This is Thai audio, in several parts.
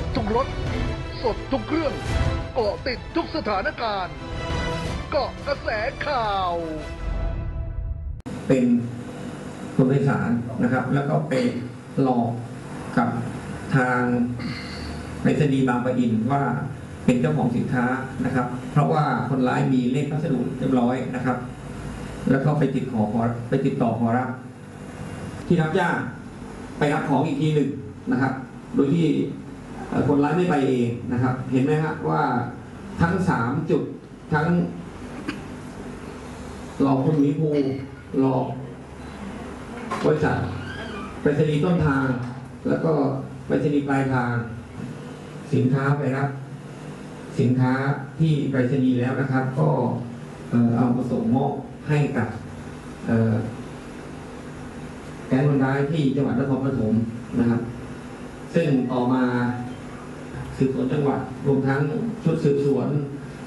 บทุกรถ สดทุกเครื่องเกาะติดทุกสถานการณ์ เกาะกระแสข่าว เป็นผู้โดยสารนะครับ แล้วก็ไปหลอกกับทางไปรษณีย์บางปะอินว่าเป็นเจ้าของสินค้านะครับ เพราะว่าคนร้ายมีเลขพัสดุเรียบร้อยนะครับ แล้วก็ไปติดขอขอไปติดต่อขอรับ ที่รับจ้างไปรับของอีกทีหนึ่งนะครับ โดยที่ คนร้ายไม่ไปเองนะครับ เห็นไหมครับว่าทั้งสามจุดทั้งหลอกคุณหมีภูหลอกบริษัทไปรษณีย์ต้นทาง แล้วก็ไปรษณีย์ปลายทาง สินค้าไปรับ สินค้าที่ไปรษณีย์แล้วนะครับ ก็เอามาส่งมอบให้กับแก๊งคนร้ายที่จังหวัดนครปฐมนะครับ ซึ่งต่อมา สืบสวนจังหวัดรวมทั้งชุดสืบสวน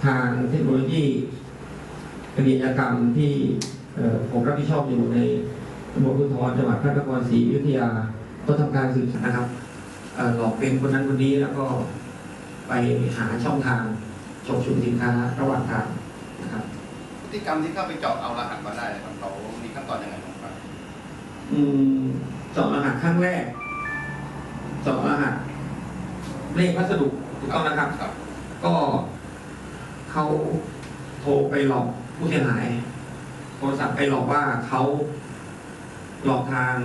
ทางเทคโนโลยีคดีกรรมที่ผมรับผิดชอบอยู่ในตำรวจภูธรจังหวัดพระนครศรีอยุธยาก็ทำการสืบนะครับหลอกเป็นคนนั้นคนนี้แล้วก็ไปหาช่องทางฉกฉวยสินค้าระหว่างทางนะครับพฤติกรรมที่เข้าไปเจาะเอารหัสมาได้ครับเรามีขั้นตอนยังไงบ้างครับอืมเจาะรหัสครั้งแรกเจาะรหัส เลขพัสดุถูกต้องนะครับ ครับก็เขาโทรไปหลอกผู้เสียหาย โทรศัพท์ไปหลอกว่าเขาหลอกทาง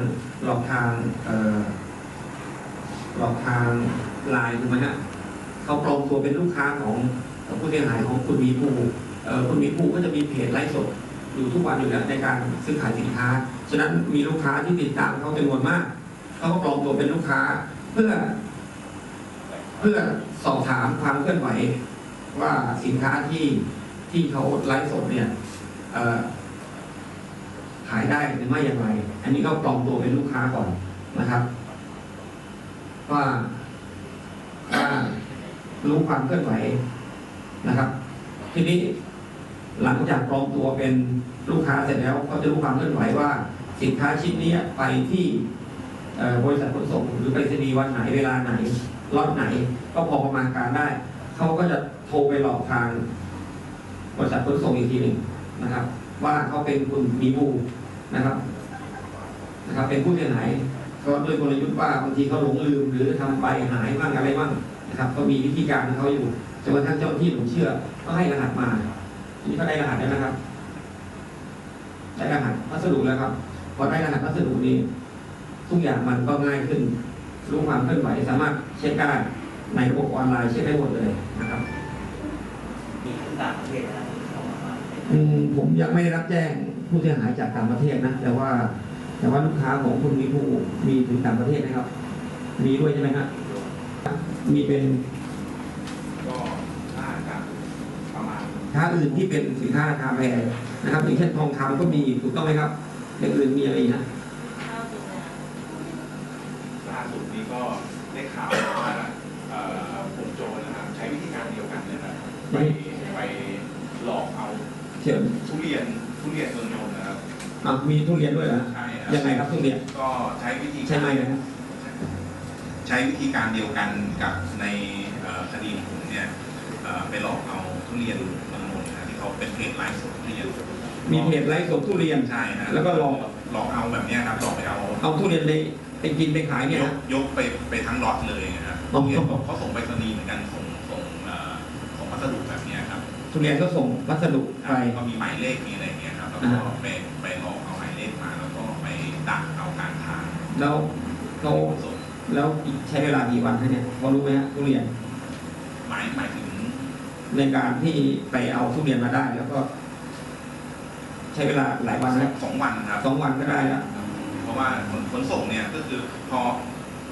หลอกทางเอ่อหลอกทางไลน์ถูกไหมฮะเขาปลอมตัวเป็นลูกค้าของผู้เสียหายของคุณมีภูเอ่อคุณมีภูก็จะมีเพจไลฟ์สดอยู่ทุกวันอยู่แล้วในการซื้อขายสินค้า ฉะนั้นมีลูกค้าที่ติดตามเขาจำนวนมาก เขาก็ปลอมตัวเป็นลูกค้า เพื่อ เพื่อสอบถามความเคลื่อนไหวว่าสินค้าที่ที่เขาไลฟ์สดเนี่ยขายได้หรือไม่อย่างไร อันนี้ก็ปลอมตัวเป็นลูกค้าก่อนนะครับ ว่าว่ารู้ความเคลื่อนไหวนะครับ ทีนี้หลังจากปลอมตัวเป็นลูกค้าเสร็จแล้วเขาจะรู้ความเคลื่อนไหวว่า สินค้าชิ้นนี้ไปที่ บริษัทขนส่งหรือไปรษณีย์วันไหนเวลาไหนรอบไหน ก็พอประมาณการได้ เขาก็จะโทรไปหลอกทางบริษัทขนส่งอีกทีหนึ่งนะครับ ว่าเขาเป็นคุณมีบูนะครับนะครับ เป็นผู้เสียหายก็ด้วยกลยุทธ์ว่าบางทีเขาหลงลืม หรือทำไปหายบ้างอะไรบ้างนะครับ ก็มีวิธีการของเขาอยู่จนกระทั่งเจ้าหน้าที่หลงเชื่อ ก็ให้รหัสมาทีนี้ก็ได้รหัสแล้วนะครับ ได้รหัสพัสดุแล้วครับพอได้รหัสพัสดุนี้ ทุกอย่างมันก็ง่ายขึ้น รู้ความเคลื่อนไหวสามารถเช็คได้ในระบบออนไลน์เช็คได้หมดเลยนะครับมีที่ต่างประเทศนะที่เข้ามาบ้างอืมผมยังไม่ได้รับแจ้งผู้เสียหายจากต่างประเทศนะ แต่ว่า แต่ว่าลูกค้าของคุณมีผู้มีถึงต่างประเทศนะครับ มีด้วยใช่ไหมครับมีเป็นก็น่าจะประมาณค้าอื่นที่เป็นสินค้าราคาแพงนะครับอย่างเช่นทองคำก็มีถูกต้องไหมครับอย่างอื่นมีอะไรอีกนะ ล่าสุดนี้ ก็ได้ข่าวว่าเอ่อผมโจรนะครับใช้วิธีการเดียวกันเลยนะครับไปไปหลอกเอาเชิญทุเรียนทุเรียนเมืองนนท์นะครับอะมีทุเรียนด้วยเหรอใช่ยังไงครับทุเรียนก็ใช้วิธีใช่ไหมนะครับใช้วิธีการเดียวกันกับในเอ่อคดีของผมเนี่ยเอ่อไปหลอกเอาทุเรียนเมืองนนท์นะที่เขาเป็นเพจไลฟ์สดทุเรียนมีเพจไลฟ์สดทุเรียนใช่นะแล้วก็หลอกหลอกเอาแบบเนี้ยครับหลอกไปเอาเอาทุเรียนไป ไปกินไปขายเนี่ยยนะกยกไปไปทั้งล็อตเลยนะครับอ๋อทุเรียนเขาส่งไปรษณีย์เหมือนกันส่งส่งเอ่อส่งพัสดุแบบเนี้ยครับทุเรียนก็ส่งวัสดุไป ก็มีหมายเลขมีอะไรอย่างเงี้ยครับแล้วอ่าก็ไปไปหลอกเอาหมายเลขมาแล้วก็ไปดักเอาการทางแล้วเขาส่งแล้วใช้เวลากี่วันคะเนี่ยพอรู้ไหมฮะทุเรียนหมายหมายถึงในการที่ไปเอาทุเรียนมาได้ แล้วก็ ใช้เวลาหลายวันนะสองวันครับสองวันก็ได้แล้ว เพราะว่าขนขนส่งเนี่ยก็คือพอ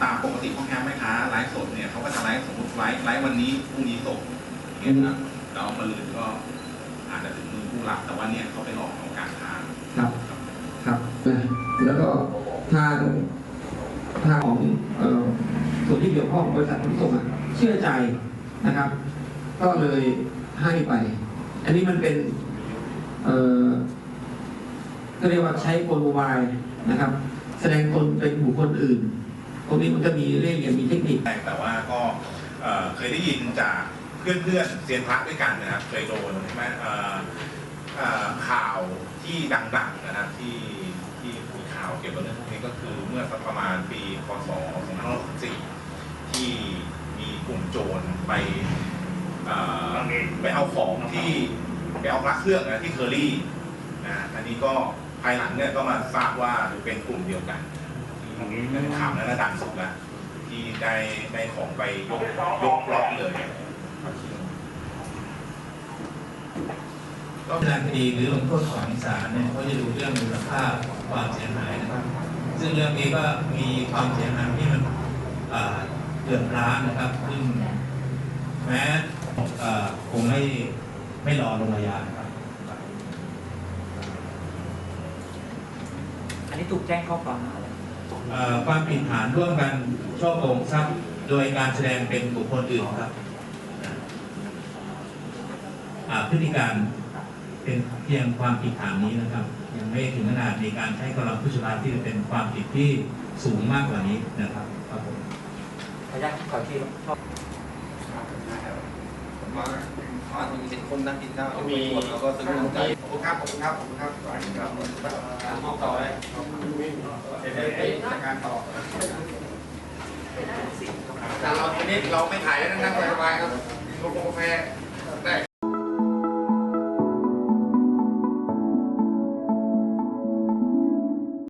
ตามปกติพ่อค้าแม่ค้าไลฟ์สดเนี่ยเขาก็จะไลฟ์สมมติไลฟ์ไลฟ์วันนี้พรุ่งนี้ส่งอย่างเงี้ยครับแล้วมาลืนก็อาจจะถึงมือผู้รับแต่ว่าเนี่ยเขาไปหลอกเอาการทางครับครับนะแล้วก็ทางทางของเอ่อส่วนที่เกี่ยวข้องบริษัทขนส่งอะเชื่อใจนะครับ ก็เลยให้ไป อันนี้มันเป็น เอ่อก็เรียกว่าใช้กลอุบาย นะครับ แสดงตนเป็นบุคคลอื่นตรงนี้มันก็มีเรื่องอย่างมีเทคนิคแต่แต่ว่าก็เอ่อเคยได้ยินจากเพื่อนๆเซียนพระด้วยกันนะครับ เคยโดนใช่ไหมเอ่อเอ่อข่าวที่ดังๆนะครับที่ที่มีข่าวเกี่ยวกับเรื่องพวกนี้ก็คือเมื่อสักประมาณปีพศ2564ที่มีกลุ่มโจรไปเอ่อไปเอาของที่ไปเอาพระเครื่องนะที่เคอรี่นะอันนี้ก็ ภายหลังเนี่ยก็มาทราบว่าเป็นกลุ่มเดียวกันที่เป็นข่าวนั้นนะดังสุดล้วที่ได้ได้ของไปยกยกล็อกเลยก็การคดีหรือลงโทษของศาลเนี่ยเขาจะดูเรื่องมูลค่าความเสียหายนะครับ ซึ่งเรื่องนี้ก็มีความเสียหายที่มันเกือบล้านนะครับ ซึ่งแม้คงไม่ไม่รอลงอาญานะครับ อันนี้ถูกแจ้งข้อกล่าวหาแล้วเอ่อความผิดฐานร่วมกันช่อโกงทรัพย์โดยการแสดงเป็นบุคคลอื่นครับอ่าพฤติการเป็นเพียงความผิดฐานนี้นะครับ ยังไม่ถึงขนาดในการใช้กำลังผู้ชนะที่จะเป็นความผิดที่สูงมากกว่านี้นะครับครับผมขออนุญาตขอที่ข้อ มามาถึงเห็นคนนั่งกินข้าวมีเราก็ซึ้งใจขอบคุณครับขอบคุณครับขอบคุณครับการมอบต่อเลยเดี๋ยวจัดการต่อแต่เราทีนี้เราไม่ถ่ายแล้วนั่งสบายๆครับกินกาแฟ